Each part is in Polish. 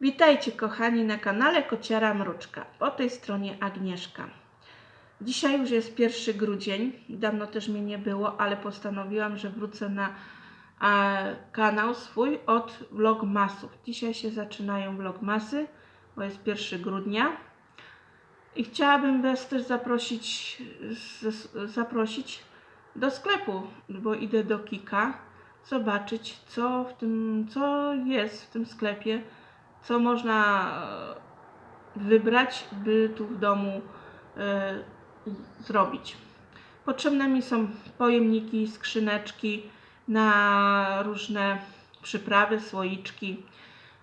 Witajcie kochani na kanale Kociara Mruczka. Po tej stronie Agnieszka. Dzisiaj już jest 1 grudzień. Dawno też mnie nie było, ale postanowiłam, że wrócę na e, kanał swój od vlogmasów. Dzisiaj się zaczynają vlogmasy, bo jest 1 grudnia. I chciałabym Was też zaprosić, z, zaprosić do sklepu, bo idę do Kika zobaczyć, co w tym, co jest w tym sklepie, co można e, wybrać, by tu w domu e, zrobić. Potrzebne mi są pojemniki, skrzyneczki na różne przyprawy, słoiczki,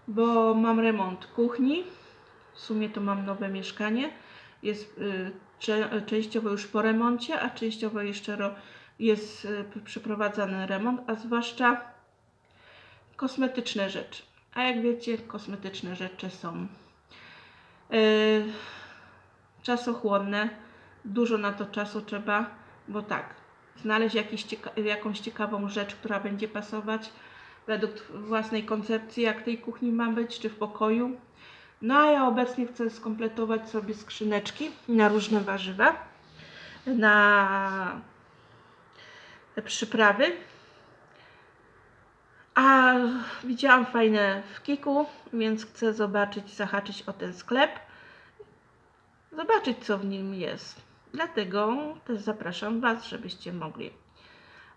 bo mam remont kuchni. W sumie to mam nowe mieszkanie. Jest cze- częściowo już po remoncie, a częściowo jeszcze jest przeprowadzany remont, a zwłaszcza kosmetyczne rzeczy. A jak wiecie, kosmetyczne rzeczy są yy, czasochłonne. Dużo na to czasu trzeba, bo tak, znaleźć jakiś cieka- jakąś ciekawą rzecz, która będzie pasować według własnej koncepcji, jak tej kuchni ma być, czy w pokoju. No a ja obecnie chcę skompletować sobie skrzyneczki na różne warzywa, na przyprawy. A widziałam fajne w Kiku, więc chcę zobaczyć, zahaczyć o ten sklep, zobaczyć co w nim jest. Dlatego też zapraszam Was, żebyście mogli.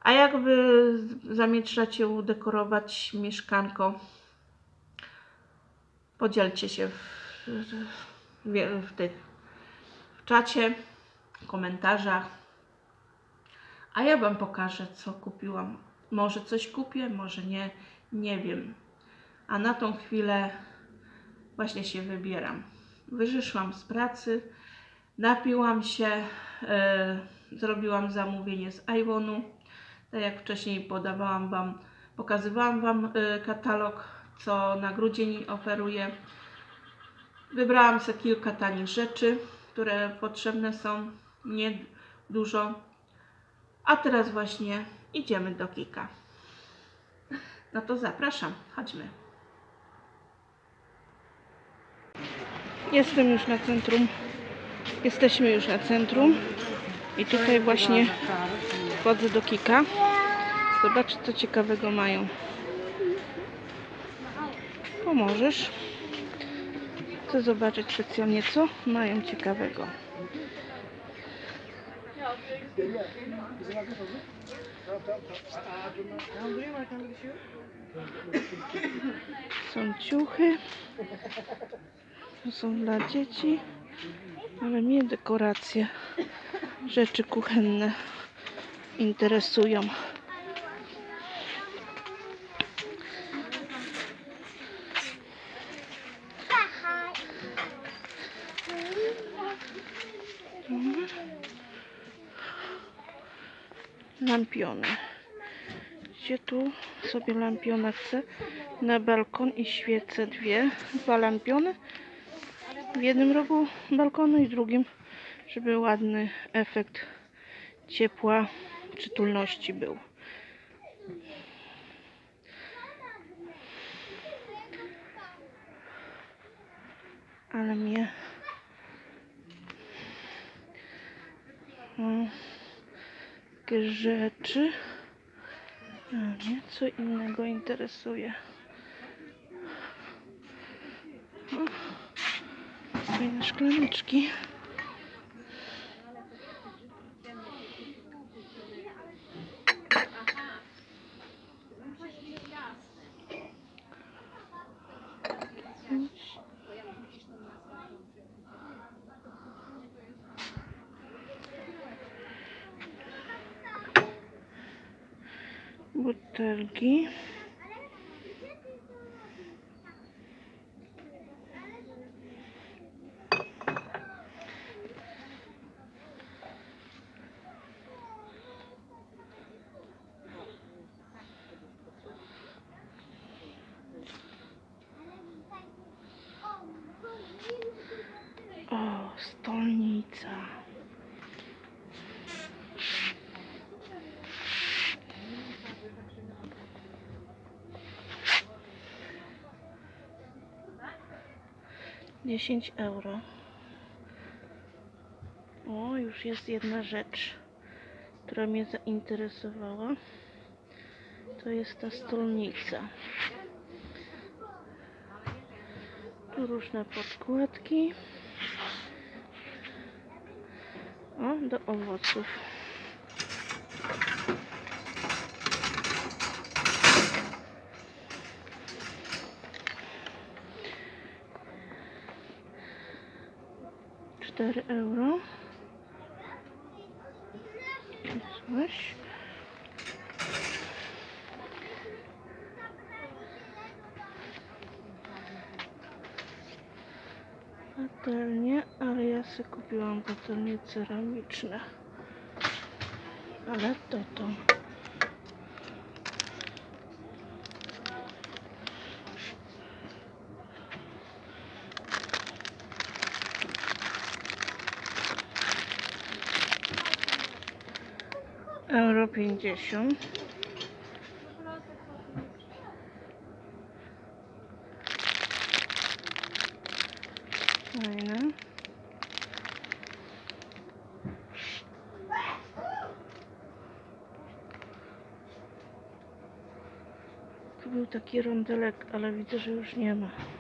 A jak Wy zamierzacie udekorować mieszkanko, podzielcie się w, w, w, tych, w czacie, w komentarzach. A ja Wam pokażę, co kupiłam. Może coś kupię, może nie, nie wiem. A na tą chwilę właśnie się wybieram. Wyżyszłam z pracy, napiłam się, e, zrobiłam zamówienie z Iwonu. Tak jak wcześniej podawałam Wam, pokazywałam Wam e, katalog, co na grudzień oferuję. Wybrałam sobie kilka tanich rzeczy, które potrzebne są, nie dużo. A teraz właśnie idziemy do Kika. No to zapraszam, chodźmy. Jestem już na centrum. Jesteśmy już na centrum. I tutaj właśnie wchodzę do Kika. Zobacz, co ciekawego mają. Pomożesz? Chcę zobaczyć specjalnie, co mają ciekawego. Są ciuchy. To są dla dzieci. Ale mnie dekoracje, rzeczy kuchenne interesują. Lampiony. Gdzie tu sobie lampiona chcę? Na balkon i świece dwie. Dwa lampiony. W jednym rogu balkonu i drugim, żeby ładny efekt ciepła, przytulności był. Ale mnie no, takie rzeczy mnie co innego interesuje. Fajne szklaniczki. Butelki. O, stolnica. 10 euro. O, już jest jedna rzecz, która mnie zainteresowała. To jest ta stolnica. Tu różne podkładki. O, do owoców. Cztery euro. Coś. Patelnie, ale ja sobie kupiłam patelnie ceramiczne. Ale to to. Euro pięćdziesiąt. Fajne. Tu był taki rondelek, ale widzę, że już nie ma.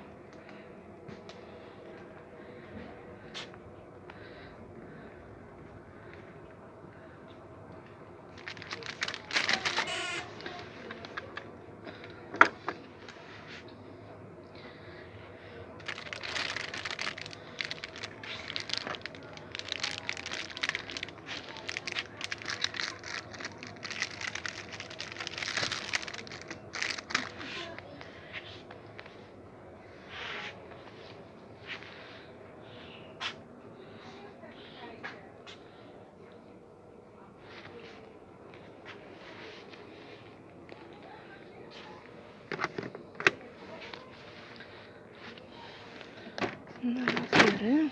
Na lasery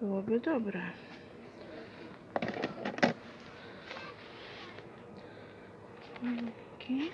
byłoby dobre. Dzięki.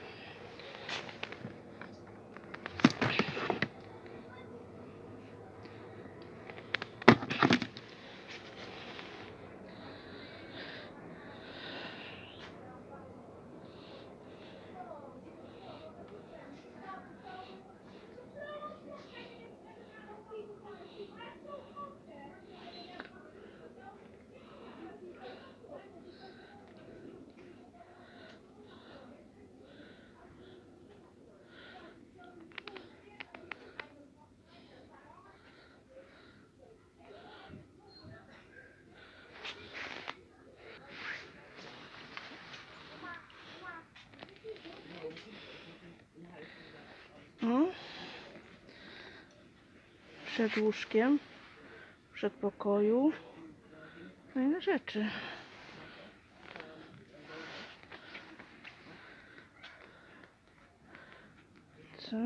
O. Przed łóżkiem, w przedpokoju. Fajne rzeczy. Co?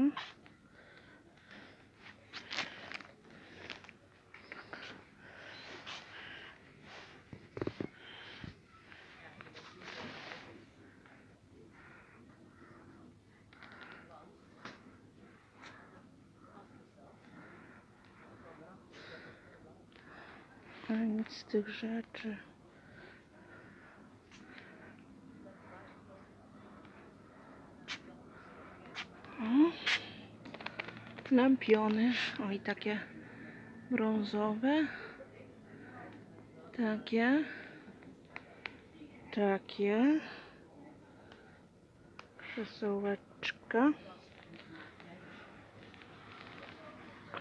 A nic z tych rzeczy. O, lampiony. O i takie brązowe. Takie. Takie. Krzesełeczka.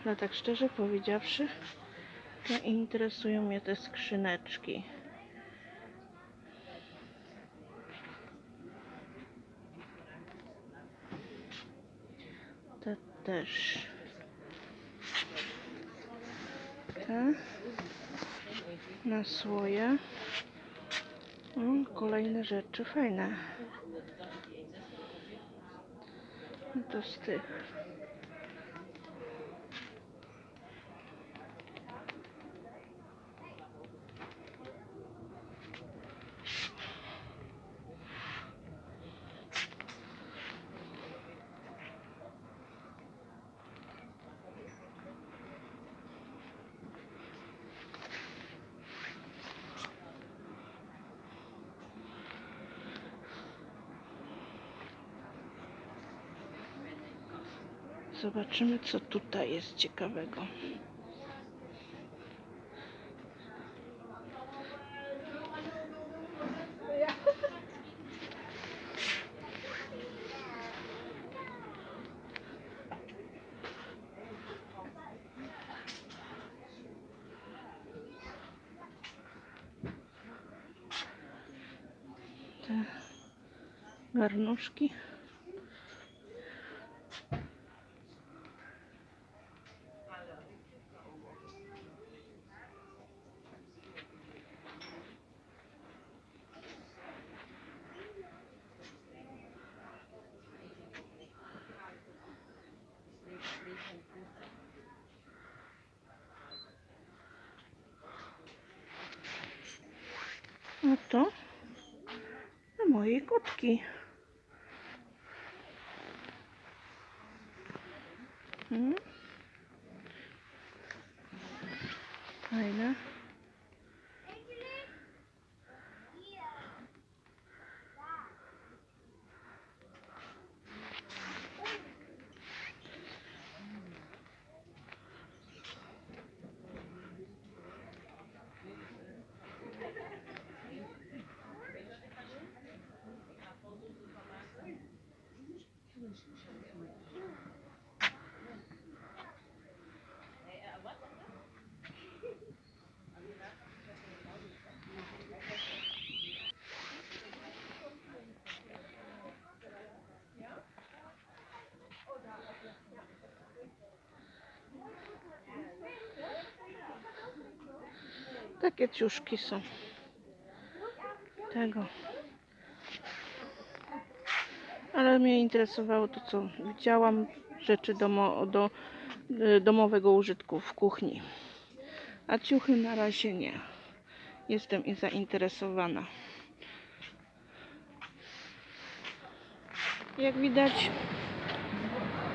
Ale tak szczerze powiedziawszy, to interesują mnie te skrzyneczki. Te też. Te na słoje. Kolejne rzeczy fajne. To z tych. Zobaczymy, co tutaj jest ciekawego. Garnuszki. A to na mojej kotki. Hmm? Fajne. Takie ciuszki są. Tego. Ale mnie interesowało to, co widziałam. Rzeczy domo, do, y, domowego użytku w kuchni. A ciuchy na razie nie. Jestem i zainteresowana. Jak widać,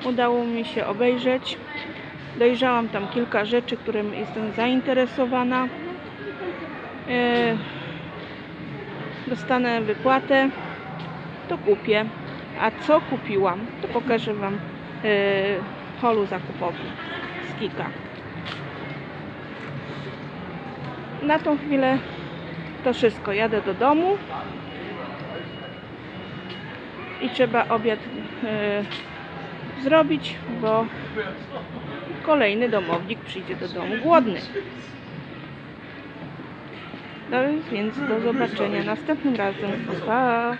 udało mi się obejrzeć. Dojrzałam tam kilka rzeczy, którym jestem zainteresowana. E, dostanę wypłatę, to kupię. A co kupiłam, to pokażę Wam w holu zakupowym z Kika. Na tą chwilę to wszystko. Jadę do domu i trzeba obiad e, zrobić, bo kolejny domownik przyjdzie do domu głodny. No więc do zobaczenia następnym razem. Pa!